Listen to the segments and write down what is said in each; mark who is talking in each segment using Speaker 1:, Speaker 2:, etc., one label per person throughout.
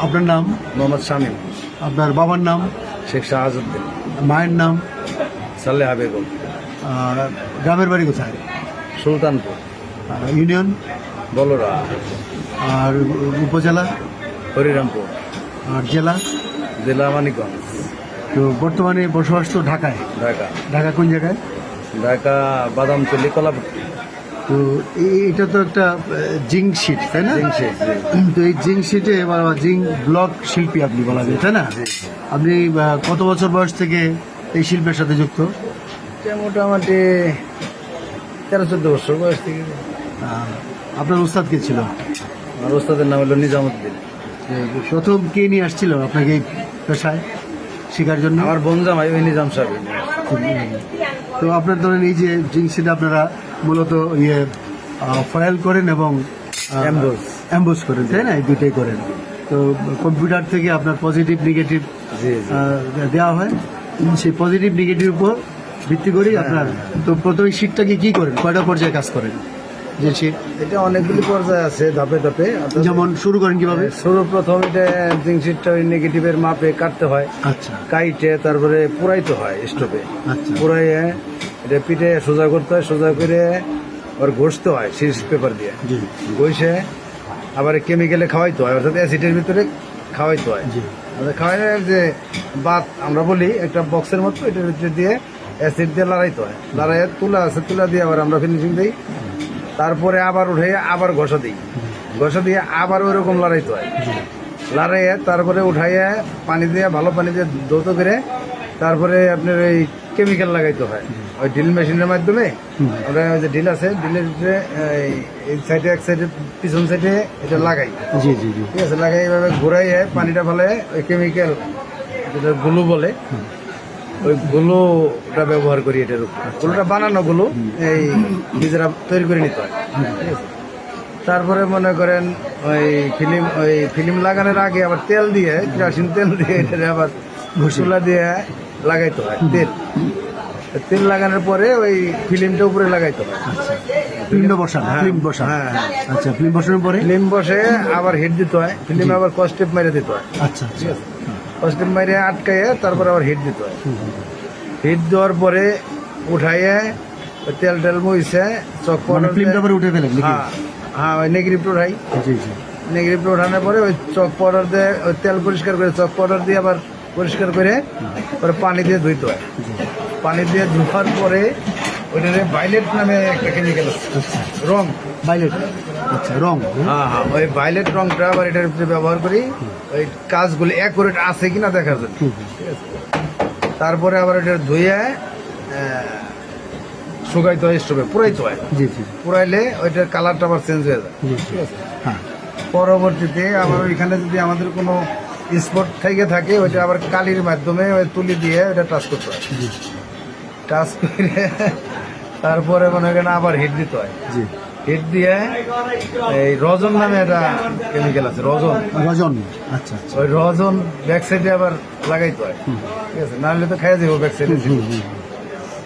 Speaker 1: আপনার নাম?
Speaker 2: মোহাম্মদ শামীম।
Speaker 1: আপনার বাবার নাম?
Speaker 2: শেখ শাহাজুদ্দিন।
Speaker 1: মায়ের নাম?
Speaker 2: সাল্লেহা বেগম।
Speaker 1: আর গ্রামের বাড়ি কোথায়?
Speaker 2: সুলতানপুর।
Speaker 1: ইউনিয়ন?
Speaker 2: বলরা।
Speaker 1: আর উপজেলা?
Speaker 2: হরিরামপুর।
Speaker 1: আর জেলা?
Speaker 2: জেলা মানিকগঞ্জ।
Speaker 1: তো বর্তমানে বসবাস তো ঢাকায়।
Speaker 2: ঢাকা।
Speaker 1: ঢাকা কোন জায়গায়?
Speaker 2: ঢাকা বাদামতলি কলাপট্টি
Speaker 1: তো এটা তো একটা জিঙ্ক শিট তাই না? তো এই জিঙ্ক শিটে জিঙ্ক ব্লক শিল্পী আপনি বলা যায় তাই না? আপনি কত বছর বয়স থেকে এই শিল্পের সাথে যুক্ত?
Speaker 2: মোটামুটি তেরো চোদ্দ বছর বয়স থেকে।
Speaker 1: আপনার উস্তাদ কে ছিল?
Speaker 2: আমার ওস্তাদের নাম হলো নিজামুদ্দিন।
Speaker 1: প্রথম কে নিয়ে আসছিল আপনাকে এই পেশায় শেখার জন্য?
Speaker 2: আমার বোন জামাই ওই নিজাম সাহেব।
Speaker 1: তো আপনার ধরেন এই যে জিন্সিটা আপনারা মূলত ইয়ে ফয়েল করেন এবং। অ্যাম্বোস করেন তাই না? এই দুটোই করেন। তো কম্পিউটার থেকে আপনার পজিটিভ নেগেটিভ দেওয়া হয়। সেই পজিটিভ নেগেটিভ উপর ভিত্তি করেই আপনার তো প্রথমে শীটটাকে কি করেন? কয়টা পর্যায়ে কাজ করেন? যে শীট
Speaker 2: এটা অনেকগুলি পর্যায়ে আছে ধাপে ধাপে।
Speaker 1: যেমন শুরু করেন কীভাবে?
Speaker 2: প্রথম এটা জিংসিটটা ওই নেগেটিভের মাপে কাটতে হয়।
Speaker 1: আচ্ছা।
Speaker 2: কাইটে তারপরে পুরাইতে হয় স্টোভে
Speaker 1: আচ্ছা।
Speaker 2: পুরাইয়ে এটা পিঠে সোজা করতে হয় সোজা করে ওর ঘষতে হয় সিরিজ পেপার দিয়ে। ঘষে আবার কেমিক্যালে খাওয়াইতে হয় অর্থাৎ অ্যাসিডের ভিতরে খাওয়াইতে হয়। আমাদের খাওয়ানোর যে বাত আমরা বলি একটা বক্সের মতো এটার ভিতরে দিয়ে অ্যাসিড দিয়ে লড়াইতে হয়। লড়াইয়ে তুলা আছে তুলা দিয়ে আবার আমরা ফিনিশিং দিই। তারপরে আবার উঠে আবার ঘষা দিই। ঘষা দিয়ে আবার ওইরকম লড়াইতে হয়। লড়াইয়ে তারপরে উঠাইয়ে পানি দিয়ে ভালো পানি দিয়ে ধৌত করে তারপরে আপনার এই কেমিক্যাল লাগাইতে হয়। ওই ড্রিল মেশিনের মাধ্যমে। আমরা ওই যে ড্রিল আছে ড্রিলের ভিতরে এই- সাইডে এক সাইডে পিছন সাইডে এটা লাগাই।
Speaker 1: জি জি জি।
Speaker 2: ঠিক আছে? লাগাই এইভাবে ঘুরাইয়ে পানিটা ফেলে ওই কেমিক্যাল যেটা গুলো বলে ওই গুলোটা ব্যবহার করি এটার উপর। গুলোটা বানানো গুলো এই নিজেরা তৈরি করে নিতে হয়। ঠিক আছে? তারপরে মনে করেন ওই ফিল্ম ওই ফিল্ম লাগানোর আগে আবার তেল দিয়ে কেরোসিন তেল দিয়ে এটা আবার মশলা দিয়ে লাগাইতে হয় তেল। তেল লাগানোর পরে ওই ফিল্মটা উপরে লাগাইতে হয়।
Speaker 1: ফিল্মটা বসান
Speaker 2: হ্যাঁ,
Speaker 1: ফিল্ম বসান।
Speaker 2: হ্যাঁ, হ্যাঁ।
Speaker 1: আচ্ছা ফিল্ম বসানোর পরে?
Speaker 2: ফিল্ম বসে আবার হিট দিতে হয় ফিল্ম আবার কস্টেপ মেরে দিতে হয়।
Speaker 1: আচ্ছা
Speaker 2: ঠিক
Speaker 1: আচ্ছা
Speaker 2: আছে কস্টেপ মেরে আটকাইয়ে তারপর আবার হিট দিতে হয়। হিট দেওয়ার পরে উঠাইয়ে তেল টেল মুইছে চক
Speaker 1: মানে
Speaker 2: পাউডার
Speaker 1: ফিল্মটা পরে উঠে ফেলেন
Speaker 2: হ্যাঁ হ্যাঁ ওই নেগেটিভটা উঠাই।
Speaker 1: জি জি।
Speaker 2: নেগেটিভটা উঠানোর পরে ওই চক পাউডার দিয়ে ওই তেল পরিষ্কার করে চক পাউডার দিয়ে আবার পরিষ্কার করে পরে পানি দিয়ে ধুইতে হয়। পানি দিয়ে ধোয়ার পরে ওইটারে ভাইলেট নামে একটা কেমিক্যাল রং।
Speaker 1: ভাইলেট আচ্ছা রং। হ্যাঁ?
Speaker 2: হ্যাঁ ওই ভাইলেট রংটা আবার এটার ভিতরে ব্যবহার করি। ওই কাজগুলি অ্যাকুরেট আছে কিনা দেখার জন্য। তারপরে আবার এটা ধুয়ে শুকাইতে হয় স্টোভে পুরাইতে হয়।
Speaker 1: জি জি।
Speaker 2: পুরাইলে ওইটার কালারটা আবার চেঞ্জ হয়ে যায়। ঠিক আছে?
Speaker 1: হ্যাঁ।
Speaker 2: পরবর্তীতে আবার ওইখানে যদি আমাদের কোনো স্পট থেকে থাকে ওইটা আবার কালির মাধ্যমে ওই তুলি দিয়ে ওইটা টাচ করতে হয়। টাচ করে তারপরে মনে করেন আবার হিট দিতে হয়।
Speaker 1: জি।
Speaker 2: হিট দিয়ে এই রজন নামে একটা কেমিক্যাল আছে রজন।
Speaker 1: রজন আচ্ছা আচ্ছা।
Speaker 2: ওই রজন ব্যাক সাইডে আবার লাগাইতে হয়। ঠিক আছে নাহলে তো খাইয়া যাব ব্যাক সাইডে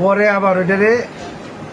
Speaker 2: পরে আবার ওইটারে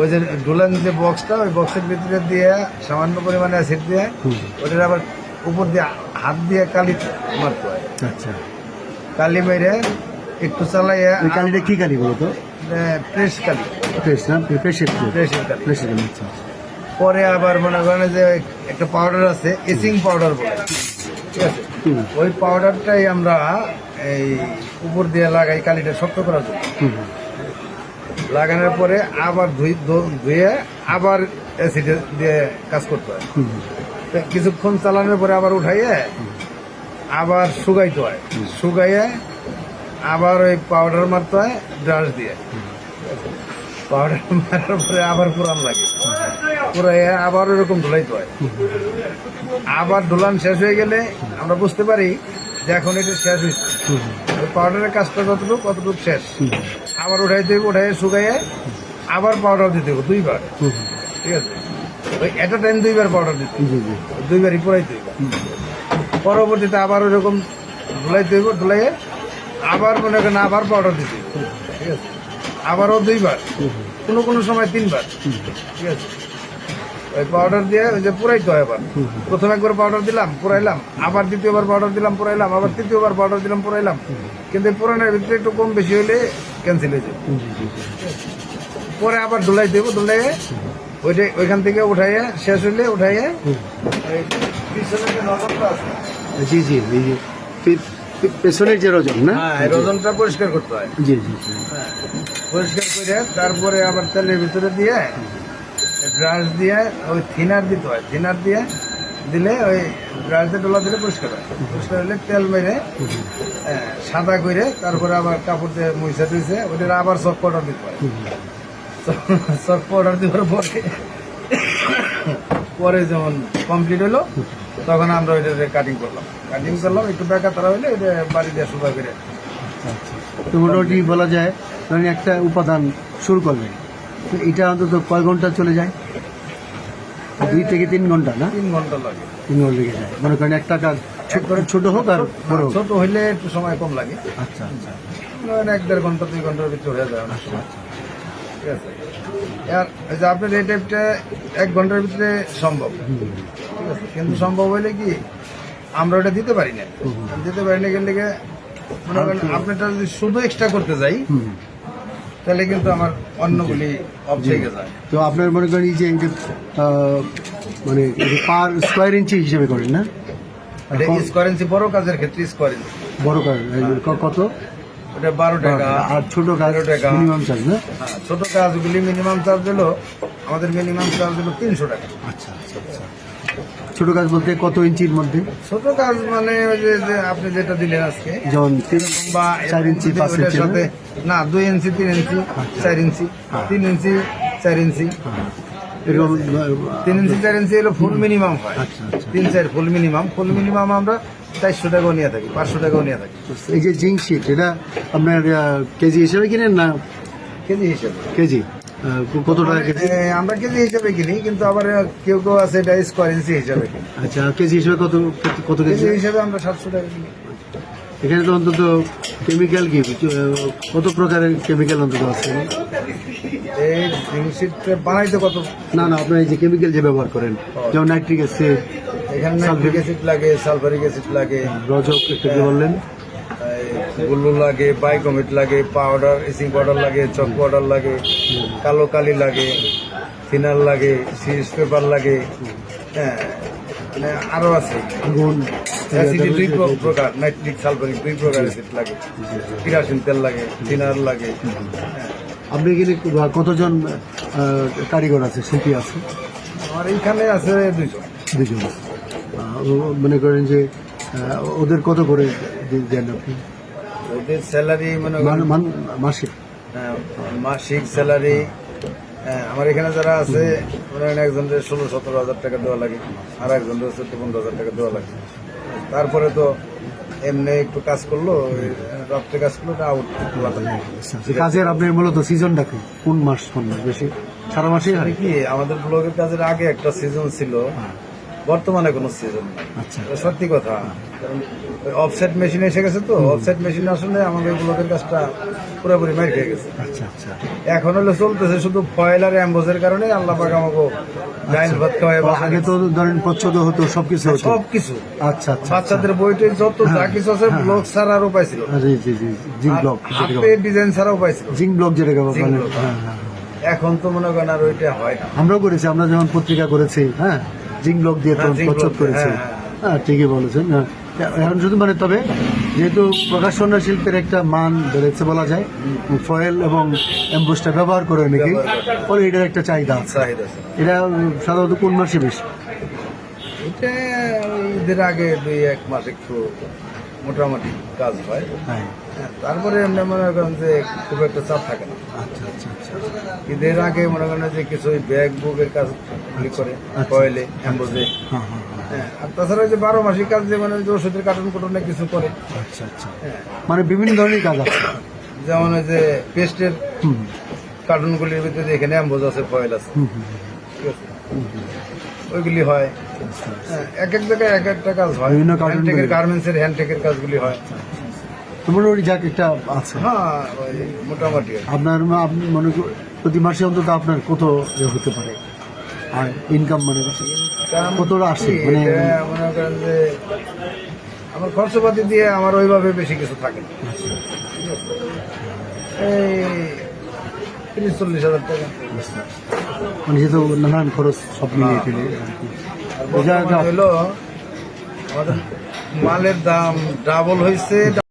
Speaker 2: ওই যে ডোলান যে বক্সটা ওই বক্সের ভিতরে দিয়ে সামান্য পরিমাণে অ্যাসিড দিয়ে। ওটার আবার উপর দিয়ে হাত দিয়ে কালি মারতে হয়।
Speaker 1: আচ্ছা।
Speaker 2: কালি মেরে একটু চালাইয়া
Speaker 1: ওই কালিটা কি কালি বলতো
Speaker 2: প্রেস কালি।
Speaker 1: ফ্রেশ না? ফ্রেশের
Speaker 2: প্রেসের কালি।
Speaker 1: আচ্ছা আচ্ছা।
Speaker 2: পরে আবার মনে করেন যে একটা পাউডার আছে এসিং পাউডার বলে। ঠিক আছে? ওই পাউডারটাই আমরা এই উপর দিয়ে লাগাই কালিটা শক্ত করার জন্য। লাগানোর পরে আবার ধুই ধুয়ে আবার অ্যাসিড দিয়ে কাজ করতে হয়। তো কিছুক্ষণ চালানোর পরে আবার উঠাইয়ে আবার শুকাইতে হয়। শুকাইয়ে আবার ওই পাউডার মারতে হয় ব্রাশ দিয়ে। পাউডার মারার পরে আবার পুরান লাগে। পুরাইয়ে আবার ওরকম ধুলাইতে হয়। আবার ধুলান শেষ হয়ে গেলে আমরা বুঝতে পারি যে এখন এটা শেষ হয়েছে পাউডারের কাজটা যতটুকু কতটুকু শেষ। আবার উঠাইতে, উঠাইয়ে শুকাইয়ে আবার পাউডার দিতে হবে দুইবার। ঠিক আছে? ওই একটা টাইম দুইবার পাউডার দিতে দুইবারই পুরাইতে হইব পরবর্তীতে আবার ওইরকম ধুলাইতে হইব ধুলাইয়ে আবার মনে করেন আবার পাউডার দিতে ঠিক আছে? আবারও দুইবার। কোনো কোনো সময় তিনবার। ঠিক আছে? ওই পাউডার দিয়ে ওই যে পুরাইতে হয় আবার। প্রথম একবার পাউডার দিলাম পুরাইলাম। আবার দ্বিতীয়বার পাউডার দিলাম পুরাইলাম। আবার তৃতীয়বার পাউডার দিলাম পুরাইলাম। কিন্তু পুরানোর ভিতরে একটু কম বেশি হলে ক্যান্সেল হয়ে যাবে। পরে আবার ধুলাই দেবো ডুলাইয়ে ওইটা ওইখান থেকে উঠাইয়ে শেষ হইলে উঠাইয়ে
Speaker 1: জি জি পে- পেছনের যে রজন না?
Speaker 2: হ্যাঁ রজনটা পরিষ্কার করতে হয়।
Speaker 1: জি জি জি।
Speaker 2: হ্যাঁ, পরিষ্কার করে তারপরে আবার তেলের ভিতরে দিয়ে ব্রাশ দিয়ে ওই থিনার দিতে হয়। থিনার দিয়ে দিলে ওই ব্রাশ ডোলা দিলে পরিষ্কার হয়। পরিষ্কার হলে তেল মেরে হ্যাঁ, সাদা করে তারপরে আবার কাপড় দিয়ে মুইসা টুইসে ওটা আবার সব পাউডার দিতে হয়। সব পাউডার দেওয়ার পরে পরে যেমন কমপ্লিট হলো তখন আমরা ওইটা কাটিং করলাম। কাটিং করলাম একটু বেকা তারা ওইটা বাড়ি দিয়ে সোজা করে।
Speaker 1: তো মোটামুটি বলা যায় ধরেন একটা উপাদান শুরু করবেন তো এটা অন্তত কয় ঘণ্টা চলে যায়? দুই থেকে তিন ঘণ্টা না?
Speaker 2: তিন ঘণ্টা লাগে।
Speaker 1: তিন ঘণ্টা লেগে যায়। মনে করেন একটা কাজ ছোট- ছোট হোক আর বড়
Speaker 2: ছোট হইলে একটু সময় কম লাগে।
Speaker 1: আচ্ছা আচ্ছা।
Speaker 2: এক দেড় ঘণ্টা দুই ঘণ্টার ভিতরে হয়ে যায় অনেক সময়। ঠিক আছে। আর যে আপনার এই টাইপটা এক ঘণ্টার ভিতরে সম্ভব। ঠিক আছে? কিন্তু সম্ভব হইলে কি আমরা ওটা দিতে পারি না। দিতে পারি না গেলে মনে করেন আপনারটা যদি শুধু এক্সট্রা করতে যাই। তাহলে কিন্তু আমার অন্যগুলি অফ থেকে যায়
Speaker 1: তো আপনার মনে করেন এই যে মানে পার স্কোয়ার ইঞ্চি হিসেবে করেন না?
Speaker 2: স্কোয়ার ইঞ্চি বড় কাজের ক্ষেত্রে স্কোয়ার ইঞ্চি
Speaker 1: বড় কাজ কত?
Speaker 2: ওটা বারো টাকা
Speaker 1: আর ছোট কাজ
Speaker 2: তেরো টাকা।
Speaker 1: মিনিমাম চার্জ না?
Speaker 2: হ্যাঁ, ছোট কাজগুলি মিনিমাম চার্জ হলো আমাদের মিনিমাম চার্জ হলো তিনশো টাকা।
Speaker 1: আচ্ছা আচ্ছা আচ্ছা। ছোট কাজ বলতে কত ইঞ্চির মধ্যে?
Speaker 2: ছোট কাজ মানে ওই যে আপনি যেটা দিলেন আজকে
Speaker 1: যেমন
Speaker 2: বা
Speaker 1: চার ইঞ্চি পাঁচ ইঞ্চি
Speaker 2: সাথে না দুই ইঞ্চি তিন ইঞ্চি চার ইঞ্চি তিন ইঞ্চি চার ইঞ্চি।
Speaker 1: এরকম
Speaker 2: তিন ইঞ্চি চার ইঞ্চি হলো ফুল মিনিমাম হয়।
Speaker 1: আচ্ছা আচ্ছা।
Speaker 2: তিন চার ফুল মিনিমাম ফুল মিনিমাম আমরা চারশো টাকাও নিয়ে থাকি পাঁচশো টাকাও নিয়ে থাকি।
Speaker 1: এই যে জিঙ্ক শিট এটা আপনার কেজি হিসেবে কিনেন না
Speaker 2: কেজি হিসেবে।
Speaker 1: কেজি? কত টাকা কেজি?
Speaker 2: আমরা কেজি হিসেবে কিনি কিন্তু আবার কেউ কেউ আছে এটা স্কোয়ার ইঞ্চি হিসেবে কিনি।
Speaker 1: আচ্ছা কেজি হিসেবে কত কত- কেজি?
Speaker 2: হিসেবে আমরা সাতশো টাকা কিনি।
Speaker 1: এখানে তো অন্তত কেমিক্যাল কি কত প্রকারের কেমিক্যাল অন্তত আছে?
Speaker 2: এই বানাইতে কত?
Speaker 1: না না আপনার এই যে কেমিক্যাল যে ব্যবহার করেন যেমন নাইট্রিক অ্যাসিড
Speaker 2: এখানে নাইট্রিক অ্যাসিড লাগে সালফারিক অ্যাসিড লাগে।
Speaker 1: রজক একটু কি বললেন।
Speaker 2: গুল্লু লাগে বাইকমিট লাগে পাউডার এসিং পাউডার লাগে চক পাউডার লাগে কালো কালি লাগে থিনার লাগে সিরিজ পেপার লাগে হ্যাঁ মানে আরও আছে।
Speaker 1: আগুন
Speaker 2: অ্যাসিড দুই প্রকার নাইট্রিক সালফারিক দুই প্রকার অ্যাসিড লাগে। কিরাসিন তেল লাগে থিনার লাগে হ্যাঁ।
Speaker 1: আপনি এখানে কতজন কারিগর আছে শিল্পী আছে?
Speaker 2: আমার এইখানে আছে দুইজন।
Speaker 1: দুজন মনে করেন যে ওদের কত করে দেন আপনি?
Speaker 2: ওদের স্যালারি মানে
Speaker 1: মান-
Speaker 2: হ্যাঁ, মাসিক স্যালারি আমার এখানে যারা আছে একজনের ষোলো সতেরো হাজার টাকা দেওয়া লাগে আর একজনের চোদ্দ পনেরো হাজার টাকা দেওয়া লাগে। তারপরে তো এমনি একটু কাজ করল রাত্রে কাজ করল ওটা আউট
Speaker 1: আচ্ছা, কাজের আপনার মূলত সিজনটা কি? কোন মাস কোন মাস? বেশি সারা মাসেই আর
Speaker 2: কি? আমাদের ব্লগের কাজের আগে একটা সিজন ছিল। বর্তমানে কোনো সিজন নাই।
Speaker 1: আচ্ছা।
Speaker 2: সত্যি কথা। কারণ অফসেট মেশিন এসে গেছে তো অফসেট মেশিন আসলে আমাদের ব্লগের কাজটা পুরোপুরি মার খেয়ে গেছে।
Speaker 1: আচ্ছা আচ্ছা।
Speaker 2: এখন হলো চলতেছে শুধু ফয়েল আর অ্যাম্বোজের কারণে আল্লাহ পাক আমাকে ডাইল ভাত
Speaker 1: আগে তো ধরেন প্রচ্ছদ হতো সবকিছু হতো।
Speaker 2: সব
Speaker 1: আচ্ছা আচ্ছা
Speaker 2: বাচ্চাদের বইটে যত যা কিছু আছে ছাড়াও পাইছিল।
Speaker 1: G G G block
Speaker 2: design
Speaker 1: block যেটাকে বলে। হ্যাঁ হ্যাঁ।
Speaker 2: এখন তো মনে করেন আর ওইটা হয় না।
Speaker 1: আমরাও করেছি আমরা যখন পত্রিকা করেছি হ্যাঁ। জিঙ্ক ব্লক দিয়ে
Speaker 2: হ্যাঁ,
Speaker 1: তখন
Speaker 2: জিঙ্ক
Speaker 1: প্রচ্ছদ
Speaker 2: ব্লক,
Speaker 1: করেছি।
Speaker 2: হ্যাঁ,
Speaker 1: হ্যাঁ ঠিকই বলেছেন। হ্যাঁ। এখন শুধু মানে তবে যেহেতু প্রকাশনা শিল্পের একটা মান বেড়েছে বলা যায় ফয়েল এবং এম্বুসটা ব্যবহার করে অনেকেই ফলে এটার একটা চাহিদা আছে। এটা সাধারণত কোন মাসে বেশি?
Speaker 2: এটা ঈদের আগে দুই এক মাস একটু মোটামুটি কাজ হয়
Speaker 1: হ্যাঁ।
Speaker 2: হ্যাঁ, তারপরে এমনি মনে করেন যে খুব একটা চাপ থাকে না।
Speaker 1: আচ্ছা আচ্ছা আচ্ছা।
Speaker 2: ঈদের আগে মনে করেন যে কিছু ওই ব্যাগ বুকের কাজ করে কয়েলে অ্যাম্বোজে
Speaker 1: হ্যাঁ হ্যাঁ হ্যাঁ।
Speaker 2: হ্যাঁ আর তাছাড়া যে বারো মাসিক কাজ যে মানে ওষুধের কার্টুন কুটুনে কিছু করে।
Speaker 1: আচ্ছা আচ্ছা।
Speaker 2: হ্যাঁ।
Speaker 1: মানে বিভিন্ন ধরনের কাজ আছে।
Speaker 2: যেমন ওই যে পেস্টের কার্টুনগুলির ভিতরে এখানে অ্যাম্বোজ আছে ফয়েল আছে। ঠিক ওইগুলি হয়।
Speaker 1: আচ্ছা, আচ্ছা।
Speaker 2: হ্যাঁ, এক এক জায়গায় এক একটা কাজ হয়।
Speaker 1: বিভিন্ন।
Speaker 2: গার্মেন্টসের হ্যান্ডটেকের কাজগুলি হয়।
Speaker 1: তো মোটামুটি যাক একটা আছে।
Speaker 2: হ্যাঁ ওই মোটামুটি
Speaker 1: আপনার আপনি মনে প্রতি মাসে অন্তত আপনার কত ইয়ে হতে পারে? আর ইনকাম মানে কতটা আসে? মানে-
Speaker 2: মনে করেন যে আমার খরচপাতি দিয়ে আমার ওইভাবে বেশি কিছু থাকে না। এই তিরিশ চল্লিশ হাজার টাকা।
Speaker 1: মানে যেহেতু নানান খরচ সব মিলিয়ে ফেলে আর যা-
Speaker 2: বর্তমানে হলো আমাদের মালের দাম ডাবল হয়েছে